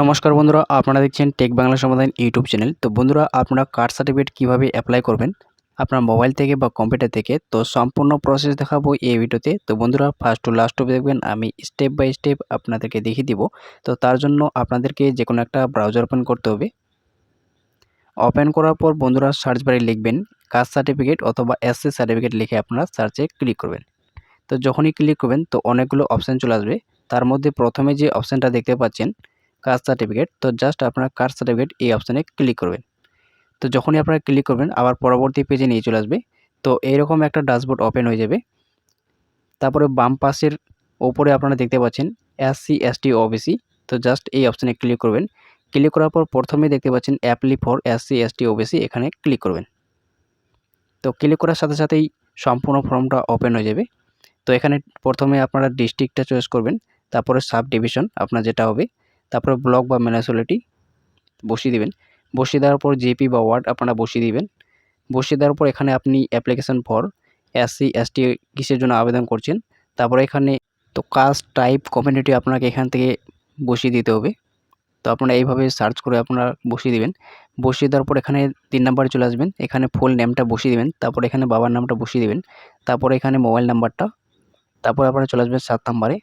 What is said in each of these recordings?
নমস্কার বন্ধুরা, আপনারা দেখছেন টেক বাংলা সমাধান ইউটিউব চ্যানেল তো বন্ধুরা, আপনারা কার্ড সার্টিফিকেট কীভাবে অ্যাপ্লাই করবেন? আপনার মোবাইল থেকে বা কম্পিউটার থেকে। তো সম্পূর্ণ প্রসেস দেখাবো এই ভিডিওতে। তো বন্ধুরা ফার্স্ট টু লাস্ট অব্দি দেখবেন, আমি স্টেপ বাই স্টেপ আপনাদেরকে দেখিয়ে দিব। তো তার জন্য আপনাদেরকে যে কোনো একটা ব্রাউজার ওপেন করতে হবে। ওপেন করার পর বন্ধুরা সার্চ বারে লিখবেন কাস্ট সার্টিফিকেট অথবা এসসি সার্টিফিকেট লিখে আপনারা সার্চে ক্লিক করবেন। তো যখনই ক্লিক করবেন, তো অনেকগুলো অপশান চলে আসবে। তার মধ্যে প্রথমে যে অপশানটা দেখতে পাচ্ছেন কাস্ট সার্টিফিকেট, তো জাস্ট আপনার কাস্ট সার্টিফিকেট এই অপশানে ক্লিক করবেন। তো যখনই আপনারা ক্লিক করবেন, আবার পরবর্তী পেজে নিয়ে চলে আসবে। তো এইরকম একটা ড্যাশবোর্ড ওপেন হয়ে যাবে। তারপরে বাম পাশের ওপরে আপনারা দেখতে পাচ্ছেন এস সি এস টি ও ওবিসি। তো জাস্ট এই অপশানে ক্লিক করবেন। ক্লিক করার পর প্রথমে দেখতে পাচ্ছেন apply for S C S T OBC, এখানে ক্লিক করবেন। তো ক্লিক করার সাথে সাথেই সম্পূর্ণ ফর্মটা ওপেন হয়ে যাবে। তো এখানে প্রথমে আপনারা ডিস্ট্রিক্টটা চয়েস করবেন, তারপরে সাব ডিভিশন আপনার যেটা হবে। তারপরে ব্লক বা মিউনিসিপ্যালিটি বসিয়ে দেবেন। বসিয়ে দেওয়ার পর জেপি বা ওয়ার্ড আপনারা বসিয়ে দিবেন। বসিয়ে দেওয়ার পর এখানে আপনি অ্যাপ্লিকেশান ফর এসসি এসটি কিসের জন্য আবেদন করছেন, তারপরে এখানে তো কাস্ট টাইপ কমিউনিটি আপনাকে এখান থেকে বসিয়ে দিতে হবে। তো আপনারা এইভাবে সার্চ করে আপনারা বসিয়ে দেবেন। বসিয়ে দেওয়ার পর এখানে তিন নাম্বারে চলে আসবেন। এখানে ফুল নেমটা বসিয়ে দেবেন। তারপর এখানে বাবার নামটা বসিয়ে দেবেন। তারপরে এখানে মোবাইল নাম্বারটা তারপর আপনারা চলে আসবেন সাত নাম্বারে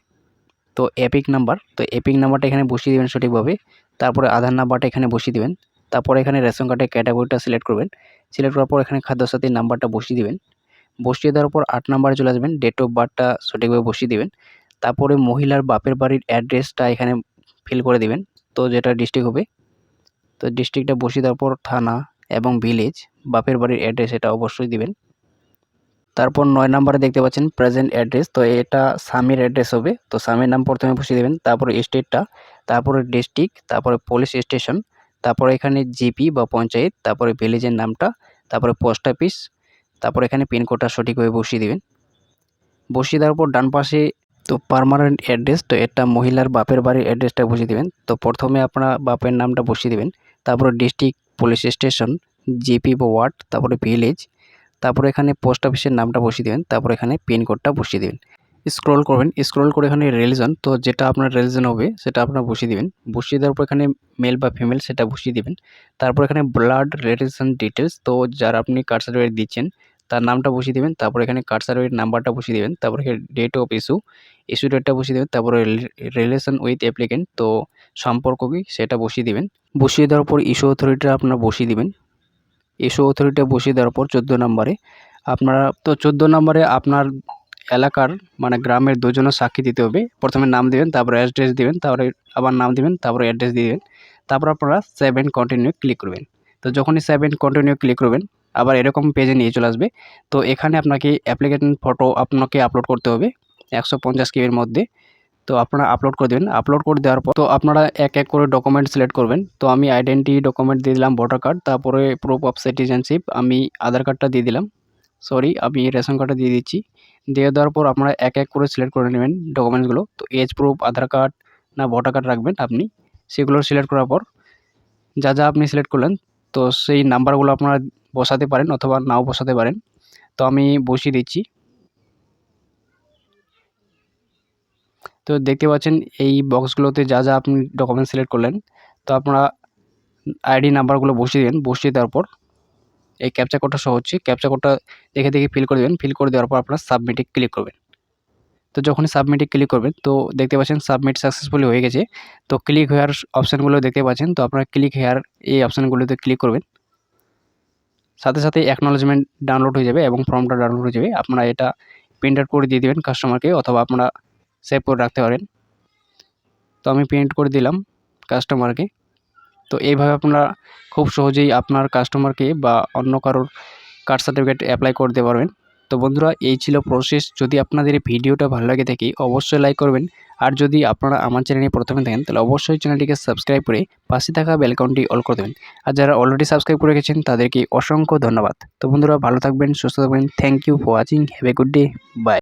তো এপিক নাম্বার তো এপিক নাম্বারটা এখানে বসিয়ে দেবেন সঠিকভাবে। তারপরে আধার নাম্বারটা এখানে বসিয়ে দেবেন। তারপরে এখানে রেশন কার্ডের ক্যাটাগরিটা সিলেক্ট করবেন। সিলেক্ট করার পর এখানে খাদ্য খাদ্যসাথীর নাম্বারটা বসিয়ে দেবেন। বসিয়ে দেওয়ার পর আট নাম্বারে চলে আসবেন। ডেট অফ বার্থটা সঠিকভাবে বসিয়ে দেবেন। তারপরে মহিলার বাপের বাড়ির অ্যাড্রেসটা এখানে ফিল করে দিবেন। তো যেটা ডিস্ট্রিক্ট হবে, তো ডিস্ট্রিক্টটা বসিয়ে দেওয়ার পর থানা এবং ভিলেজ বাপের বাড়ির অ্যাড্রেস এটা অবশ্যই দিবেন। তারপর নয় নাম্বারে দেখতে পাচ্ছেন প্রেজেন্ট অ্যাড্রেস তো এটা স্বামীর অ্যাড্রেস হবে। তো স্বামীর নাম প্রথমে বসিয়ে দেবেন, তারপরে স্টেটটা তারপরে ডিস্ট্রিক্ট তারপরে পুলিশ স্টেশন তারপরে এখানে জিপি বা পঞ্চায়েত, তারপরে ভিলেজের নামটা, তারপরে পোস্ট অফিস তারপরে এখানে পিনকোডটা সঠিকভাবে বসিয়ে দেবেন। বসিয়ে দেওয়ার পর ডান পাশে তো পারমানেন্ট অ্যাড্রেস তো এটা মহিলার বাপের বাড়ির অ্যাড্রেসটা বসিয়ে দেবেন। তো প্রথমে আপনার বাপের নামটা বসিয়ে দেবেন, তারপরে ডিস্ট্রিক্ট পুলিশ স্টেশন জিপি বা ওয়ার্ড তারপরে ভিলেজ তারপরে এখানে পোস্ট অফিসের নামটা বসিয়ে দেবেন, তারপরে এখানে পিনকোডটা বসিয়ে দেবেন। স্ক্রল করবেন স্ক্রল করে এখানে রিলিজন তো যেটা আপনার রিলিজন হবে সেটা আপনার বসিয়ে দেবেন। বসিয়ে দেওয়ার পর এখানে মেল বা ফিমেল সেটা বসিয়ে দেবেন। তারপর এখানে ব্লাড রিলেশন ডিটেলস তো যারা আপনি কার্ড সার্টিফিকেট দিচ্ছেন, তার নামটা বসিয়ে দেবেন, তারপর এখানে কার্ড সার্টিফিকেট নাম্বারটা বসিয়ে দেবেন, তারপর এখানে ডেট অফ ইস্যু ইস্যু ডেটটা বসিয়ে দেবেন, তারপরে রিলেশন উইথ অ্যাপ্লিকেন্ট তো সম্পর্ক কি সেটা বসিয়ে দেবেন। বসিয়ে দেওয়ার পর ইস্যু অথরিটিটা আপনার বসিয়ে দেবেন। ইস্যু অথরিটিটা বসিয়ে দেওয়ার পর চোদ্দ নম্বরে। আপনারা তো চোদ্দ নম্বরে আপনার এলাকার মানে গ্রামের দুজনের সাক্ষী দিতে হবে। প্রথমে নাম দেবেন, তারপরে অ্যাড্রেস দেবেন, তারপরে আবার নাম দেবেন, তারপরে অ্যাড্রেস দিবেন। তারপর আপনারা সেভেন কন্টিনিউ ক্লিক করবেন। তো যখনই সেভেন কন্টিনিউ ক্লিক করবেন, আবার এরকম পেজে নিয়ে চলে আসবে। তো এখানে আপনাকে অ্যাপ্লিকেশন ফটো আপনাকে আপলোড করতে হবে। একশো পঞ্চাশ কেবির মধ্যে। তো আপনারা আপলোড করে দেবেন। আপলোড করে দেওয়ার পর তো আপনারা এক এক করে ডকুমেন্ট সিলেক্ট করবেন। তো আমি আইডেন্টি ডকুমেন্ট দিয়ে দিলাম ভোটার কার্ড তারপরে প্রুফ অফ সিটিজেনশিপ আমি আধার কার্ডটা দিয়ে দিলাম। সরি আমি রেশন কার্ডটা দিয়ে দিচ্ছি। দিয়ে দেওয়ার পর আপনারা এক এক করে সিলেক্ট করে নেবেন ডকুমেন্টসগুলো তো এজ প্রুফ আধার কার্ড না ভোটার কার্ড রাখবেন আপনি, সেগুলো সিলেক্ট করার পর যা যা আপনি সিলেক্ট করলেন, তো সেই নাম্বারগুলো আপনারা বসাতে পারেন অথবা নাও বসাতে পারেন। তো আমি বসিয়ে দিচ্ছি। তো দেখতে পাচ্ছেন এই বক্সগুলোতে যা যা আপনি ডকুমেন্ট সিলেক্ট করলেন, তো আপনারা আইডি নাম্বারগুলো বসিয়ে দেবেন বসিয়ে দেওয়ার পর এই ক্যাপচা কোডটা সহ হচ্ছে ক্যাপচা কোডটা দেখে দেখে ফিল করে দেবেন ফিল করে দেওয়ার পর আপনারা সাবমিটে ক্লিক করবেন। তো যখনই সাবমিটে ক্লিক করবেন, তো দেখতে পাচ্ছেন সাবমিট সাকসেসফুলি হয়ে গেছে, তো ক্লিক হেয়ার অপশানগুলো দেখতে পাচ্ছেন, তো আপনারা ক্লিক হেয়ার এই অপশানগুলোতে ক্লিক করবেন। সাথে সাথে অ্যাকনোলজমেন্ট ডাউনলোড হয়ে যাবে এবং ফর্মটা ডাউনলোড হয়ে যাবে, আপনারা এটা প্রিন্ট আউট করে দিয়ে দেবেন কাস্টমারকে অথবা আপনারা সেভ করে রাখতে পারেন। তো আমি প্রিন্ট করে দিলাম কাস্টমারকে তো এইভাবে আপনারা খুব সহজেই আপনার কাস্টমারকে বা অন্য কারোর কার্ড সার্টিফিকেট অ্যাপ্লাই করতে পারবেন। তো বন্ধুরা, এই ছিল প্রসেস যদি আপনাদের এই ভিডিওটা ভালো লাগে থাকে অবশ্যই লাইক করবেন। আর যদি আপনারা আমার চ্যানেলে প্রথমে থাকেন তাহলে অবশ্যই চ্যানেলটিকে সাবস্ক্রাইব করে পাশে থাকা বেলকাউন্টটি অল করে দেবেন। আর যারা অলরেডি সাবস্ক্রাইব করে গেছেন তাদেরকে অসংখ্য ধন্যবাদ। তো বন্ধুরা, ভালো থাকবেন, সুস্থ থাকবেন। Thank you for watching have a good day bye